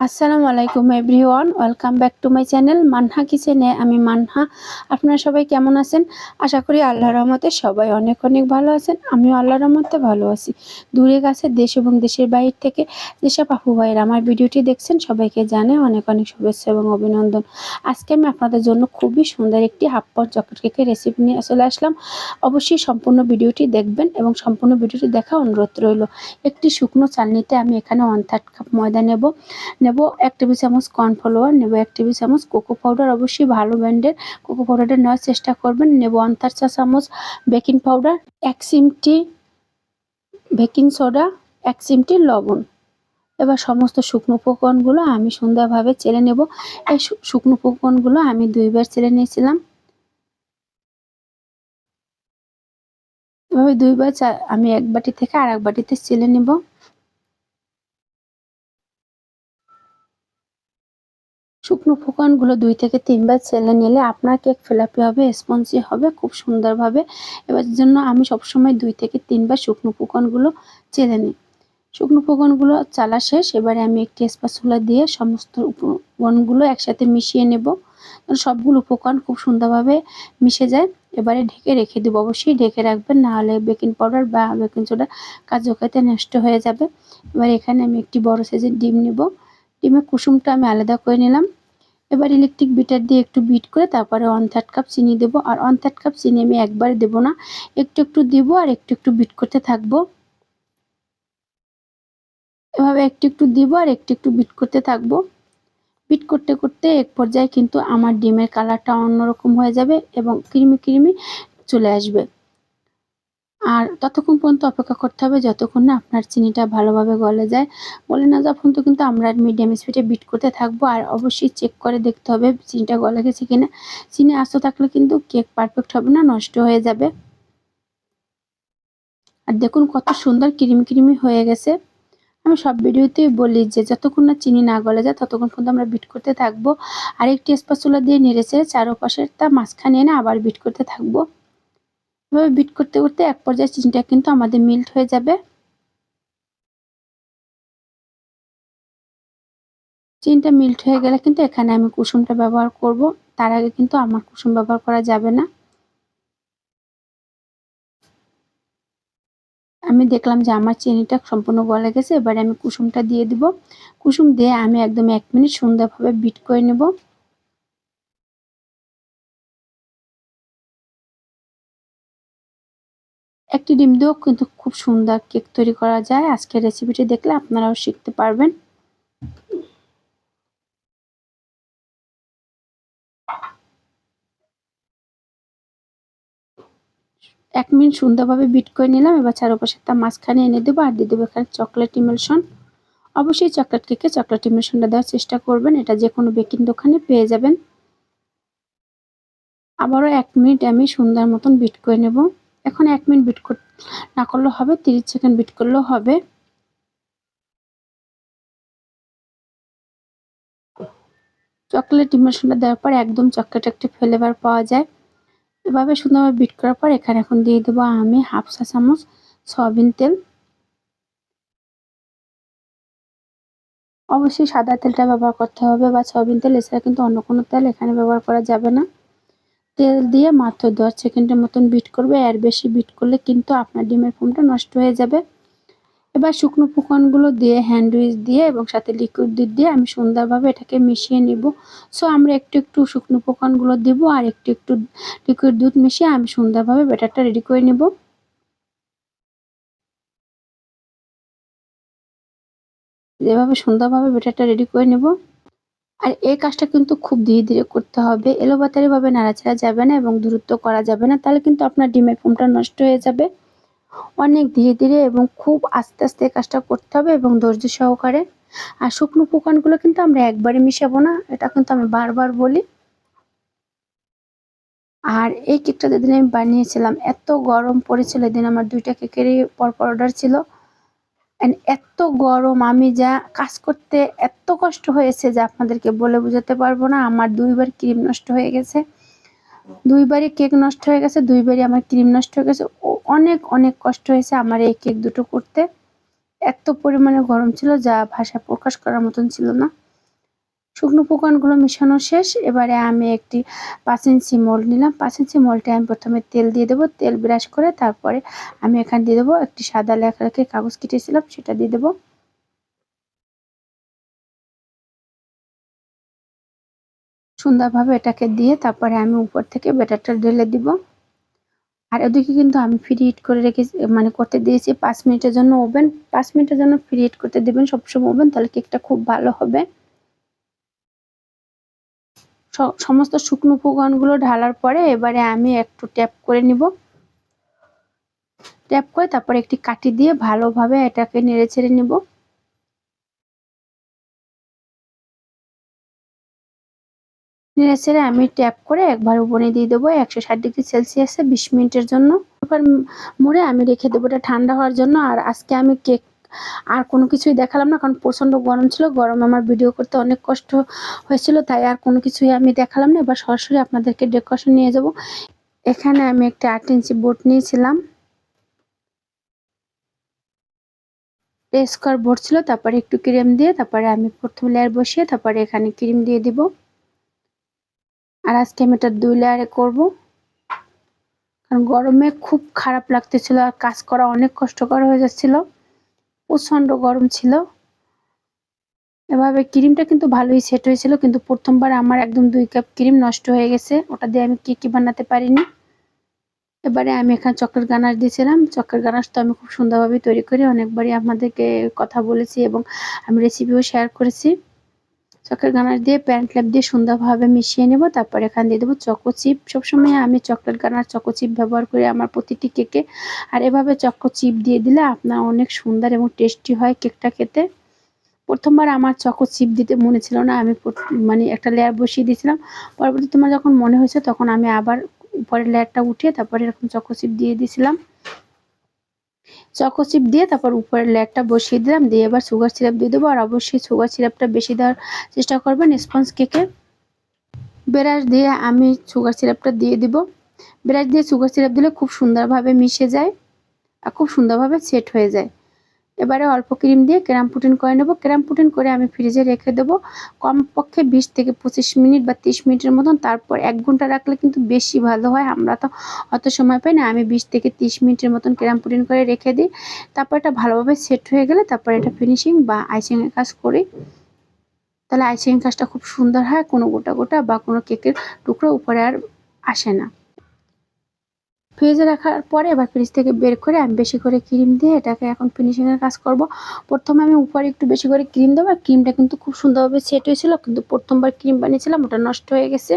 আসসালামু আলাইকুম everyone, welcome back to my channel Manha কিচেনে, আমি মানহা। আপনারা সবাই কেমন আছেন? আশা করি আল্লাহর রহমতে সবাই অনেক অনেক ভালো আছেন, আমিও আল্লাহর রহমতে ভালো আছি। দূরে কাছে দেশ এবং দেশের বাইরে থেকে যেসব আপু ভাইয়ের আমার ভিডিওটি দেখছেন, সবাইকে জানে অনেক অনেক শুভেচ্ছা এবং অভিনন্দন। আজকে আমি আপনাদের জন্য খুবই সুন্দর একটি হাফ পট চকলেট কেকের রেসিপি নিয়ে চলে আসলাম। অবশ্যই সম্পূর্ণ ভিডিওটি দেখবেন এবং সম্পূর্ণ ভিডিওটি দেখা অনুরোধ রইল। একটি শুকনো চালনিতে আমি এখানে ওয়ান থার্ড কাপ ময়দা নেব। নেব এক টেবিল চামচ কর্নফ্লাওয়ার নেব এক টেবিল চামচ কোকো পাউডার অবশ্যই ভালো ব্র্যান্ডের কোকো পাউডারটা নেওয়ার চেষ্টা করবেন। নেব অন্তার চা চামচ বেকিং পাউডার এক চিমটি বেকিং সোডা এক চিমটি লবণ। এবার সমস্ত শুকনো উপকরণগুলো আমি সুন্দরভাবে চেলে নেব। এই শুকনো উপকরণগুলো আমি দুইবার চেলে নিয়েছিলাম। এভাবে দুইবার আমি এক বাটি থেকে আর এক বাটিতে চেলে নেব। শুকনো ফোকানগুলো দুই থেকে তিনবার ছেলে নিলে আপনার কেক ফেলাপি হবে, স্পঞ্জি হবে, খুব সুন্দরভাবে। এবার জন্য আমি সবসময় দুই থেকে তিনবার শুকনো ফোকানগুলো চেলে নিই। শুকনো ফোকানগুলো চালা শেষ, এবারে আমি একটি স্পাচুলা দিয়ে সমস্ত উপকরণগুলো একসাথে মিশিয়ে নেব। সবগুলো উপকরণ খুব সুন্দরভাবে মিশে যায়। এবারে ঢেকে রেখে দেবো। অবশ্যই ঢেকে রাখবেন নাহলে বেকিং পাউডার বা বেকিং সোডা কার্যকারিতা নষ্ট হয়ে যাবে। এবার এখানে আমি একটি বড় সাইজের ডিম নেব। ডিমের কুসুমটা আমি আলাদা করে নিলাম। এবার ইলেকট্রিক বিটার দিয়ে একটু বিট করে তারপরে ওয়ান থার্ড কাপ চিনি দেবো। আর ওয়ান থার্ড কাপ চিনি আমি একবারে দেবো না। একটু একটু দেবো আর একটু একটু বিট করতে থাকব। এভাবে একটু একটু দিব আর একটু একটু বিট করতে থাকব। বিট করতে করতে এক পর্যায়ে কিন্তু আমার ডিমের কালারটা অন্যরকম হয়ে যাবে এবং ক্রিমি ক্রিমি চলে আসবে। আর ততক্ষণ পর্যন্ত অপেক্ষা করতে হবে যতক্ষণ না আপনার চিনিটা ভালোভাবে গলে যায়। গলে না যাওয়া পর্যন্ত কিন্তু আমরা মিডিয়াম স্পিডে বিট করতে থাকব আর অবশ্যই চেক করে দেখতে হবে চিনিটা গলে গেছে কিনা। চিনি আস্ত থাকলে কিন্তু কেক পারফেক্ট হবে না, নষ্ট হয়ে যাবে। আর দেখুন কত সুন্দর ক্রিমি ক্রিমি হয়ে গেছে। আমি সব ভিডিওতেই বলি যে যতক্ষণ না চিনি না গলে যায় ততক্ষণ পর্যন্ত আমরা বিট করতে থাকব। আর একটি স্পাচুলা দিয়ে নেড়েছে চারোপাশের তা মাঝখানে এনে আবার বিট করতে থাকব। এভাবে বিট করতে করতে এক পর্যায়ে চিনিটা কিন্তু আমাদের মিল্ট হয়ে যাবে। চিনিটা মিল্ট হয়ে গেলে কিন্তু এখানে আমি কুসুমটা ব্যবহার করব। তার আগে কিন্তু আমার কুসুম ব্যবহার করা যাবে না। আমি দেখলাম যে আমার চিনিটা সম্পূর্ণ গলে গেছে, এবারে আমি কুসুমটা দিয়ে দিব। কুসুম দিয়ে আমি একদম এক মিনিট সুন্দরভাবে বিট করে নেব। একটি ডিম দিয়েও কিন্তু খুব সুন্দর কেক তৈরি করা যায়। আজকের রেসিপিটি দেখলে আপনারাও শিখতে পারবেন। এক মিনিট সুন্দরভাবে বিট করে নিলাম। এবার চারপাশে তার মাঝখানে এনে দেবো আর দিয়ে দেবো এখানে চকলেট ইমেলশন অবশ্যই চকলেট কেকে চকলেট ইমেলশনটা দেওয়ার চেষ্টা করবেন। এটা যে কোনো বেকিং দোকানে পেয়ে যাবেন। আবারও এক মিনিট আমি সুন্দর মতন বিট করে নেব। এখন এক মিনিট বিট না করলেও হবে, তিরিশ সেকেন্ড বিট করলেও হবে। চকলেট ইমোশনটা দেওয়ার পর একদম চকলেট একটি ফ্লেভার পাওয়া যায়। এভাবে সুন্দরভাবে বিট করার পর এখানে এখন দিয়ে দেবো আমি হাফ চা চামচ সয়াবিন তেল। অবশ্যই সাদা তেলটা ব্যবহার করতে হবে বা সয়াবিন তেল, এছাড়া কিন্তু অন্য কোনো তেল এখানে ব্যবহার করা যাবে না। তেল দিয়ে মাত্র দশ সেকেন্ডের মতন বিট করবে। এর বেশি বিট করলে কিন্তু আপনার ডিমের ফোমটা নষ্ট হয়ে যাবে। এবার শুকনো ফুকনগুলো দিয়ে হ্যান্ডউইচ দিয়ে এবং সাথে লিকুইড দুধ দিয়ে আমি সুন্দরভাবে এটাকে মিশিয়ে নিব। সো আমরা একটু একটু শুকনো ফুকনগুলো দিব আর একটু একটু লিকুইড দুধ মিশিয়ে আমি সুন্দরভাবে ব্যাটারটা রেডি করে নিব। এভাবে সুন্দরভাবে ব্যাটারটা রেডি করে নেব। আর এই কাজটা কিন্তু খুব ধীরে ধীরে করতে হবে। এলোপাতারি ভাবে নাড়াচাড়া যাবে না এবং দূরত্ব করা যাবে না, তাহলে কিন্তু আপনার ডিমের ফোমটা নষ্ট হয়ে যাবে। অনেক ধীরে ধীরে এবং খুব আস্তে আস্তে এই কাজটা করতে হবে এবং ধৈর্য সহকারে। আর শুকনো পোকানগুলো কিন্তু আমরা একবারে মিশাবো না, এটা কিন্তু আমি বারবার বলি। আর এই কেকটা যেদিন আমি বানিয়েছিলাম, এত গরম পড়েছিল, এদিন আমার দুইটা কেকেরই পরপর অর্ডার ছিল। এত গরম, আমি যা কাজ করতে এত কষ্ট হয়েছে যে আপনাদেরকে বলে বোঝাতে পারব না, আমার দুইবার ক্রিম নষ্ট হয়ে গেছে। দুইবারই কেক নষ্ট হয়ে গেছে, দুইবারই আমার ক্রিম নষ্ট হয়ে গেছে। অনেক অনেক কষ্ট হয়েছে আমার এই কেক দুটো করতে। এত পরিমাণে গরম ছিল যা ভাষা প্রকাশ করার মতন ছিল না। শুকনো উপকরণগুলো মেশানো শেষ। এবারে আমি একটি পাঁচ ইঞ্চি নিলাম। পাঁচ ইঞ্চি আমি প্রথমে তেল দিয়ে দেবো। তেল ব্রাশ করে তারপরে আমি এখানে দিয়ে দেবো একটি সাদা লেখা রেখে কাগজ কেটেছিলাম, সেটা দিয়ে দেবো। সুন্দরভাবে এটাকে দিয়ে তারপরে আমি উপর থেকে ব্যাটারটা ঢেলে দিব। আর ওদিকে কিন্তু আমি ফ্রি হিট করে রেখেছি মানে করতে দিয়েছি। পাঁচ মিনিটের জন্য ওভেন, পাঁচ মিনিটের জন্য ফ্রি হিট করতে দেবেন, সবসময় ওভেন, তাহলে কেকটা খুব ভালো হবে। সমস্ত শুকনো উপকরণগুলো ঢালার পরে এবারে আমি একটু ট্যাপ করে নিব। ট্যাপ করে তারপরে একটি কাটি দিয়ে ভালোভাবে এটাকে নেড়ে ছেড়ে নিব। নেড়ে ছেড়ে আমি ট্যাপ করে একবার উপরে দিয়ে দেবো একশো ষাট ডিগ্রি সেলসিয়াসে বিশ মিনিটের জন্য। এবার মুড়ে আমি রেখে দেবো এটা ঠান্ডা হওয়ার জন্য। আর আজকে আমি কেক আর কোনো কিছুই দেখালাম না, কারণ প্রচণ্ড গরম ছিল। গরমে আমার ভিডিও করতে অনেক কষ্ট হয়েছিল, তাই আর কোনো কিছুই আমি দেখালাম না। এবার সরাসরি আপনাদেরকে ডেকোরেশন নিয়ে যাব। এখানে আমি একটা আট ইঞ্চি বোট নিয়েছিলাম। স্কোয়ার বোর্ড ছিল, তারপরে একটু ক্রিম দিয়ে, তারপরে আমি প্রথম লেয়ার বসিয়ে, তারপরে এখানে ক্রিম দিয়ে দিব। আর আজকে আমি এটা দুই লেয়ারে করব। কারণ গরমে খুব খারাপ লাগতেছিল আর কাজ করা অনেক কষ্টকর হয়ে যাচ্ছিল। প্রচণ্ড গরম ছিল। এভাবে ক্রিমটা কিন্তু ভালোই সেট হয়েছিল, কিন্তু প্রথমবার আমার একদম দুই কাপ ক্রিম নষ্ট হয়ে গেছে। ওটা দিয়ে আমি কেক বানাতে পারিনি। এবারে আমি এখানে চক্রের গানাশ দিয়েছিলাম। চক্রের গানাশ তো আমি খুব সুন্দরভাবে তৈরি করি। অনেকবারই আপনাদেরকে কথা বলেছি এবং আমি রেসিপিও শেয়ার করেছি। চকের গানার দিয়ে, প্যান্ট ল্যাপ দিয়ে সুন্দরভাবে মিশিয়ে নেব। তারপর এখানে দিয়ে দেবো চকো চিপ। সবসময় আমি চকলেট গানার চকো চিপ ব্যবহার করি আমার প্রতিটি কেকে। আর এভাবে চকো চিপ দিয়ে দিলে আপনার অনেক সুন্দর এবং টেস্টি হয় কেকটা খেতে। প্রথমবার আমার চকো চিপ দিতে মনে ছিল না, আমি মানে একটা লেয়ার বসিয়ে দিয়েছিলাম। পরবর্তী তোমার যখন মনে হয়েছে, তখন আমি আবার উপরের লেয়ারটা উঠিয়ে তারপরে এরকম চকো চিপ দিয়ে দিয়েছিলাম। চকো চিপ দিয়ে তারপর উপরে লেগটা বসিয়ে দিলাম, দিয়ে এবার সুগার সিরাপ দিয়ে দেবো। আর অবশ্যই সুগার সিরাপটা বেশি দেওয়ার চেষ্টা করবেন স্পঞ্জ কেকে ব্রাশ দিয়ে আমি সুগার সিরাপটা দিয়ে দিব। ব্রাশ দিয়ে সুগার সিরাপ দিলে খুব সুন্দরভাবে মিশে যায় আর খুব সুন্দরভাবে সেট হয়ে যায়। এবারে অল্প ক্রিম দিয়ে ক্যারাম পুটিন করে নেব। ক্যারাম পুটিন করে আমি ফ্রিজে রেখে দেবো। কমপক্ষে বিশ থেকে পঁচিশ মিনিট বা তিরিশ মিনিটের মতন। তারপর এক ঘণ্টা রাখলে কিন্তু বেশি ভালো হয়। আমরা তো অত সময় পাই না। আমি বিশ থেকে তিরিশ মিনিটের মতন ক্যারাম পুটিন করে রেখে দিই। তারপর এটা ভালোভাবে সেট হয়ে গেলে তারপর এটা ফিনিশিং বা আইসিংয়ের কাজ করি। তাহলে আইসিং কাজটা খুব সুন্দর হয়। কোনো গোটা গোটা বা কোনো কেকের টুকরো উপরে আর আসে না। ফ্রিজে রাখার পরে এবার ফ্রিজ থেকে বের করে আমি বেশি করে ক্রিম দিয়ে এটাকে এখন ফিনিশিংয়ের কাজ করব। প্রথমে আমি উপরে একটু বেশি করে ক্রিম দেবো। আর ক্রিমটা কিন্তু খুব সুন্দরভাবে সেট হয়েছিল, কিন্তু প্রথমবার ক্রিম বানিয়েছিলাম, ওটা নষ্ট হয়ে গেছে।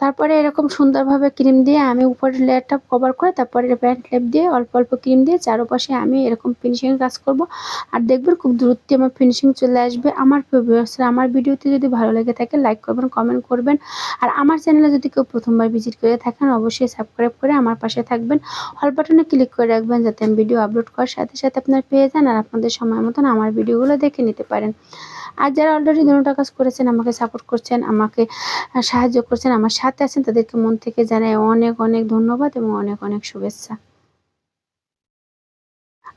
তারপরে এরকম সুন্দরভাবে ক্রিম দিয়ে আমি উপরের লেয়ারটা কভার করে তারপরে প্যান্ট লেপ দিয়ে অল্প অল্প ক্রিম দিয়ে চারপাশে আমি এরকম ফিনিশিং কাজ করব। আর দেখবেন খুব দ্রুত আমার ফিনিশিং চলে আসবে। আমার আমার ভিডিওতে যদি ভালো লেগে থাকে লাইক করবেন কমেন্ট করবেন। আর আমার চ্যানেলে যদি কেউ প্রথমবার ভিজিট করে থাকেন, অবশ্যই সাবস্ক্রাইব করে আমার পাশে থাকবেন। হল বাটনে ক্লিক করে রাখবেন যাতে আমি ভিডিও আপলোড করার সাথে সাথে আপনার পেয়ে যান আর আপনাদের সময় মতন আমার ভিডিওগুলো দেখে নিতে পারেন। আর যারা অলরেডি দুটো কাজ করেছেন, আমাকে সাপোর্ট করছেন, আমাকে সাহায্য করছেন, আমার সাথে আছেন, তাদেরকে মন থেকে জানাই অনেক অনেক ধন্যবাদ এবং অনেক অনেক শুভেচ্ছা।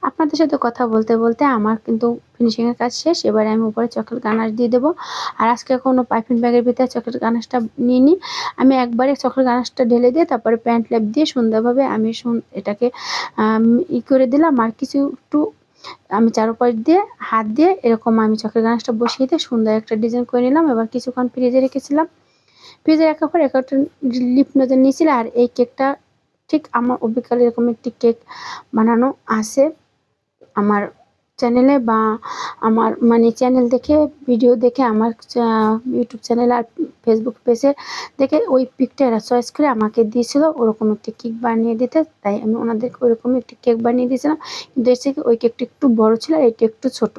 আপনাদের সাথে কথা বলতে বলতে আমার কিন্তু ফিনিশিংয়ের কাজ শেষ। এবারে আমি উপরে চকলেট গানাশ দিয়ে দেবো। আর আজকে কোনো পাইপিং ব্যাগের ভিতরে চকলেট গানাশটা নিয়ে নিই আমি একবারে চকলেট গানাশটা ঢেলে দিয়ে তারপরে প্যান্ট ল্যাপ দিয়ে সুন্দরভাবে আমি এটাকে ই করে দিলাম। আর কিছু একটু আমি চারোপাশ দিয়ে, হাত দিয়ে এরকম আমি চকের গানাশটা বসিয়ে দিয়ে সুন্দর একটা ডিজাইন করে নিলাম। এবার কিছুক্ষণ ফ্রিজে রেখেছিলাম। ফ্রিজে রাখার পর একটা লিপ নজর নিয়েছিল আর এই কেকটা ঠিক আমার অভিজ্ঞতা এরকম একটি কেক বানানো আছে আমার চ্যানেলে বা আমার মানে চ্যানেল দেখে, ভিডিও দেখে, আমার ইউটিউব চ্যানেল আর ফেসবুক পেজে দেখে ওই পিকটা এরা চয়েস করে আমাকে দিয়েছিল ওরকম একটি কেক বানিয়ে দিতে। তাই আমি ওনাদেরকে ওরকম একটি কেক বানিয়ে দিয়েছিলাম। কিন্তু এসে ওই কেকটা একটু বড় ছিল আর এইটা একটু ছোট।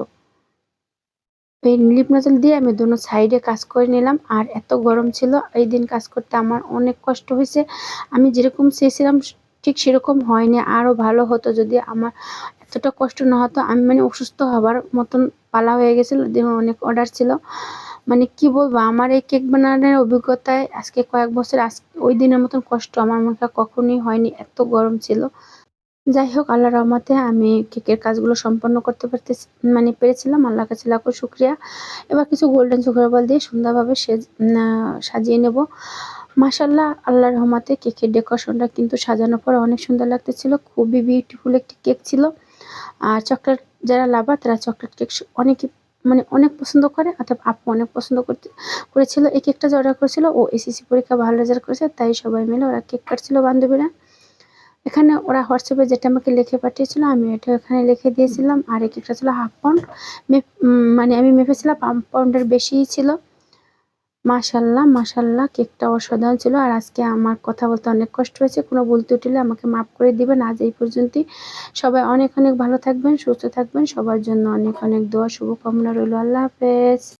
লিপ নজল দিয়ে আমি দুনো সাইডে কাজ করে নিলাম। আর এত গরম ছিল, এই দিন কাজ করতে আমার অনেক কষ্ট হয়েছে। আমি যেরকম চেয়েছিলাম, ঠিক সেরকম হয়নি। আরও ভালো হতো যদি আমার এতটা কষ্ট না হতো। আমি মানে অসুস্থ হবার মতন পালা হয়ে গেছিল অনেক অর্ডার ছিল। মানে কি বলব, আমার এই কেক বানানোর অভিজ্ঞতায় আজকে কয়েক বছর, আজ ওই দিনের মতন কষ্ট আমার মুখে কখনোই হয়নি। এত গরম ছিল। যাই হোক আল্লাহ রহমতে আমি কেকের কাজগুলো সম্পন্ন করতে পারতেছি মানে পেরেছিলাম। আল্লাহ কাছে লাখো শুক্রিয়া। এবার কিছু গোল্ডেন সুগার বল দিয়ে সুন্দরভাবে উম, সাজিয়ে নেব। মাসাল্লাহ আল্লাহর রহমতে কেকের ডেকোরেশনটা কিন্তু সাজানোর পর অনেক সুন্দর লাগতেছিল। খুবই বিউটিফুল একটি কেক ছিল। আর চকলেট যারা লাভার তারা চকলেট কেক অনেকে মানে অনেক পছন্দ করে অর্থাৎ আপু অনেক পছন্দ করতে করেছিল। এই কেকটা যে অর্ডার করেছিল ও এসএসসি পরীক্ষা ভালো রেজাল্ট করেছে তাই সবাই মিলে ওরা কেক কাটছিল বান্ধবীরা। এখানে ওরা হোয়াটসঅ্যাপে যেটা আমাকে লিখে পাঠিয়েছিল, আমি এটা এখানে লিখে দিয়েছিলাম। আর এই কেকটা ছিল হাফ পাউন্ড। মানে আমি মেপেছিলাম পাম্প পাউন্ডের বেশিই ছিল। মাশাল্লাহ মাশাল্লাহ, কেকটা অসাধারণ ছিল। আর আজকে আমার কথা বলতে অনেক কষ্ট হয়েছে। কোনো ভুল ত্রুটিলে আমাকে মাফ করে দিবেন। আজ এই পর্যন্তই। সবাই অনেক অনেক ভালো থাকবেন, সুস্থ থাকবেন। সবার জন্য অনেক অনেক দোয়া, শুভকামনা রইল। আল্লাহ হাফেজ।